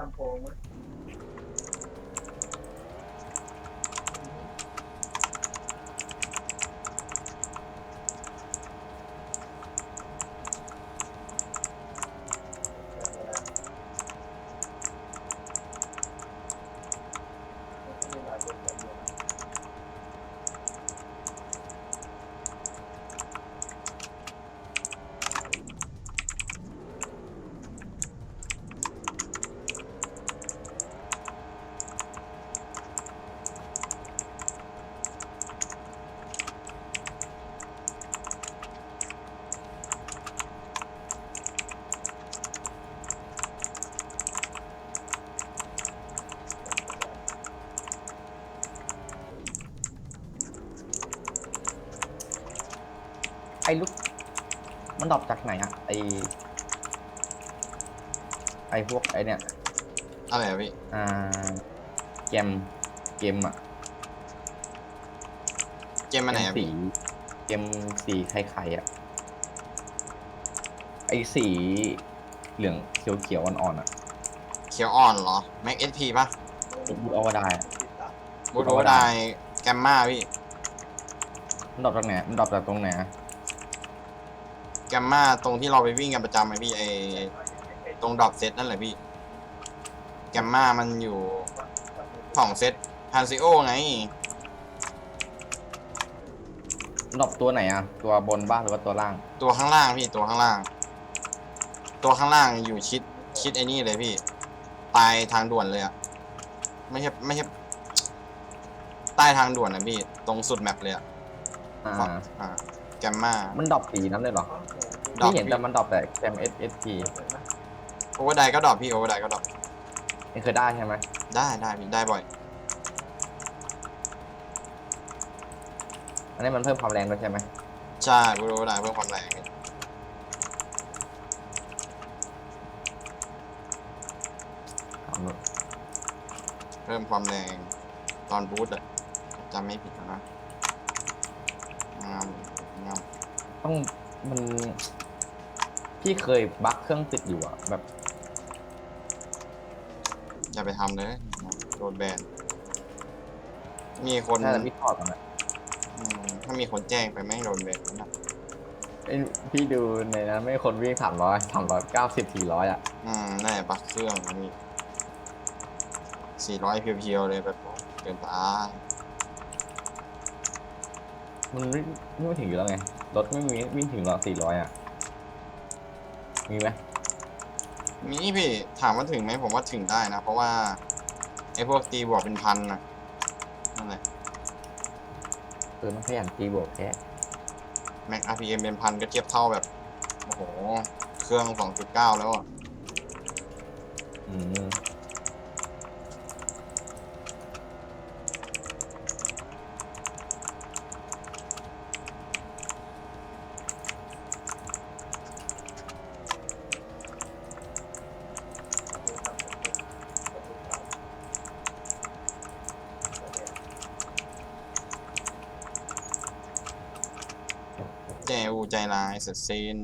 ลำโพงมั้ย ไอ้ลูกมันดรอปจากไหนอะไอไอพวกไอเนี่ย อะไรอะพี่ อ่าเกมเกมอะเกมมันไหนอะสีพี่ เกมสีไข่ๆอะไอสีเหลืองเขียวๆอ่อนๆอะเขียวอ่อนเหรอ Mac SP ป่ะบูทเอาไดบูทโอไดแกมมาพี่มันดรอปจากไหนมันดรอปจากตรงไหนอะ แกมมาตรงที่เราไปวิ่งกันประจำไหมพี่ไอตรงดรอปเซตนั่นแหละพี่แกมมามันอยู่ของเซตพันซิโอไงมันดรอปตัวไหนอะตัวบนบ้างหรือว่าตัวล่าง ตัวข้างล่างพี่ตัวข้างล่าง ตัวข้างล่างอยู่ชิดชิดไอ้นี่เลยพี่ปลายทางด่วนเลยอะไม่ใช่ไม่ใช่ใต้ทางด่วนนะพี่ ตรงสุดแมปเลยอะอ่าฝั่งอ่าแกมมามันดรอปสีนั้นเลยเหรอดรอปที่เห็นแต่มันดรอปแต่แกม S S P โอเวอร์ไดก็ดรอปพี่โอเวอร์ไดก็ดรอปนี่เคยได้ใช่ไหมได้ได้พี่ได้บ่อย อันนี้มันเพิ่มความแรงด้วยใช่ไหมใช่บูทโอเวอร์ไดเพิ่มความแรงพี่เอาหมดเพิ่มความแรงตอนบูทอะจำไม่ผิดนะงามงาม ต้องมันพี่เคยบั๊กเครื่องติดอยู่อะแบบอย่าไปทำเลยโดนแบน มีคนน่าจะพี่ถอดมันอะอืมถ้ามีคนแจ้งไปแม่งโดนแบนนะเอ้ยพี่ดูในนั้นไม่คนวิ่งสามร้อยสามร้อยเก้าสิบสี่ร้อยอะอืมน่าจะปักเครื่องนี่สี่ร้อยเพียวๆเลยแบบเกินไป มันไม่ไม่ถึงอยู่แล้วไง รถไม่มีวิ่งถึงหรอกสี่ร้อยอะมีไหมมีพี่ ถามว่าถึงไหมผมว่าถึงได้นะ เพราะว่าไอ้พวกตีบวกเป็นพันนะนั่นแหละเออมันขยันตีบวกแค่ Mac RPM เป็นพันก็เทียบเท่าแบบ โอ้โห เครื่อง 2.9 แล้วอะ อืม ใจร้ายเสร็จสิ้น